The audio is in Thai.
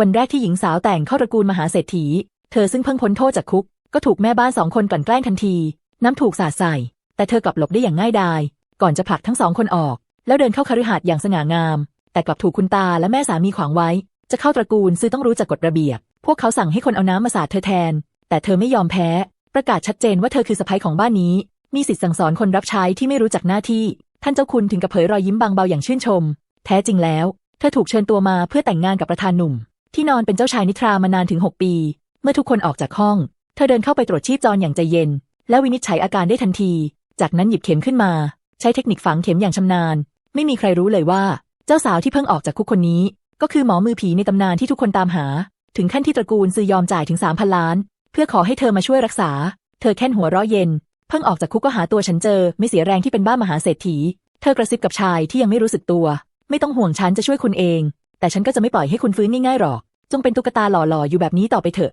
วันแรกที่หญิงสาวแต่งเข้าตระกูลมหาเศรษฐี เธอซึ่งเพิ่งพ้นโทษจากคุก ก็ถูกแม่บ้านสองคนกลั่นแกล้งทันที น้ำถูกสาดใส่ แต่เธอกลับหลบได้อย่างง่ายดาย ก่อนจะผลักทั้งสองคนออก แล้วเดินเข้าคฤหาสน์อย่างสง่างาม แต่กลับถูกคุณตาและแม่สามีขวางไว้ จะเข้าตระกูลซื้อต้องรู้จักกฎระเบียบ พวกเขาสั่งให้คนเอาน้ำมาสาดเธอแทน แต่เธอไม่ยอมแพ้ ประกาศชัดเจนว่าเธอคือสะใภ้ของบ้านนี้ มีสิทธิสั่งสอนคนรับใช้ที่ไม่รู้จักหน้าที่ ท่านเจ้าคุณถึงกับเผยรอยยิ้มบางเบาอย่างชื่นชม แท้จริงแล้ว เธอถูกเชิญตัวมาเพื่อแต่งงานกับประธานหนุ่ม ที่นอนเป็นเจ้าชายนิทรามานานถึง6ปี เมื่อทุกคนออกจากห้อง เธอเดินเข้าไปตรวจชีพจรอย่างใจเย็น และวินิจฉัยอาการได้ทันที จากนั้นหยิบเข็มขึ้นมา ใช้เทคนิคฝังเข็มอย่างชำนาญ ไม่มีใครรู้เลยว่า เจ้าสาวที่เพิ่งออกจากคุกคนนี้ ก็คือหมอมือผีในตำนานที่ทุกคนตามหา ถึงขั้นที่ตระกูลซื้อยอมจ่ายถึง3,000ล้าน เพื่อขอให้เธอมาช่วยรักษา เธอแค่นหัวเราะเย็น เพิ่งออกจากคุกก็หาตัวฉันเจอ ไม่เสียแรงที่เป็นบ้ามหาเศรษฐี เธอกระซิบกับชายที่ยังไม่รู้สึกตัว ไม่ต้องห่วงฉันจะช่วยคุณเอง แต่ฉันก็จะไม่ปล่อยให้คุณฟื้นง่ายๆหรอก จงเป็นตุ๊กตาหล่อๆอยู่แบบนี้ต่อไปเถอะ